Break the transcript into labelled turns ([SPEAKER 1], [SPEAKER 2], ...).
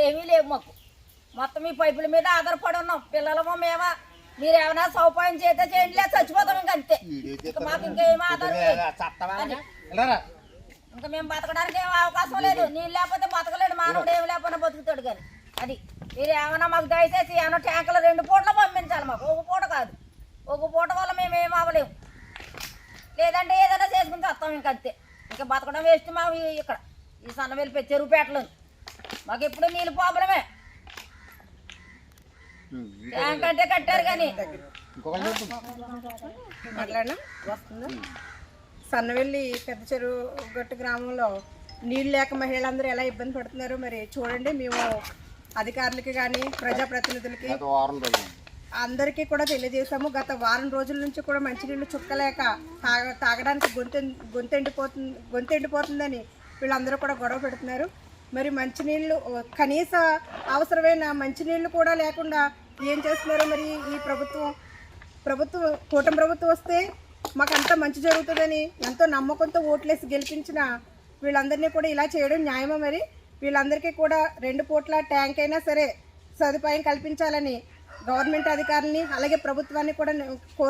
[SPEAKER 1] ఏమీ లేవు మాకు. మొత్తం ఈ పైపుల మీద ఆధారపడి ఉన్నాం. పిల్లలమో మేమా? మీరు ఏమైనా సౌపాయం చేస్తే చేయండి లేదు చచ్చిపోతాం ఇంక అంతే. ఇంకా మాకు ఇంకేం ఆధారం లేదు. అది. ఇంకా మేము బతకడానికి ఏం అవకాశం లేదు. నీళ్ళు లేకపోతే బతకలేడు మానవుడు ఏం లేకపోయినా బతుకుతాడు కానీ. అది. మీరు ఏమైనా మాకు దయచేసి ఏమైనా ట్యాంకులు రెండు పూటలు పంపించాలి మాకు. ఒక పూట కాదు. ఒక పూట వల్ల మేము ఏం అవ్వలేము. లేదంటే ఏదైనా చేసుకుని వస్తాం ఇంక అంతే. ఇంకా బతకడం వేస్ట్ మా ఈ- ఇక్కడ. ఈ సన్నవేలు చెరువుపేటలో మాకు ఎప్పుడు నీళ్ళు ప్రాబ్లమే ట్యాంక్ అంటే కట్టారు కానీ.
[SPEAKER 2] మాట్లాడినా? వస్తుందా? సన్నవెల్లి పెద్ద చెరువు గట్టు గ్రామంలో నీళ్ళు లేక మహిళలందరూ ఎలా ఇబ్బంది పడుతున్నారో? మరి చూడండి మేము అధికారులకి కానీ ప్రజాప్రతినిధులకి అందరికీ కూడా తెలియజేశాము. గత వారం రోజుల నుంచి కూడా మంచినీళ్ళు చుక్కలేక తాగ తాగడానికి గొంతు గొంతెండిపోతుంది గొంతెండిపోతుందని వీళ్ళందరూ కూడా గొడవ పెడుతున్నారు. మరి మంచినీళ్ళు కనీస అవసరమైన మంచినీళ్ళు కూడా లేకుండా ఏం చేస్తున్నారో మరి ఈ ప్రభుత్వం? ప్రభుత్వం కూటమి ప్రభుత్వం వస్తే మాకు మంచి జరుగుతుందని ఎంతో నమ్మకంతో ఓట్లేసి గెలిపించిన వీళ్ళందరినీ కూడా ఇలా చేయడం న్యాయమా మరి? వీళ్ళందరికీ కూడా రెండు పూట్ల ట్యాంక్ అయినా సరే సదుపాయం కల్పించాలని గవర్నమెంట్ అధికారులని అలాగే ప్రభుత్వాన్ని కూడా కోరు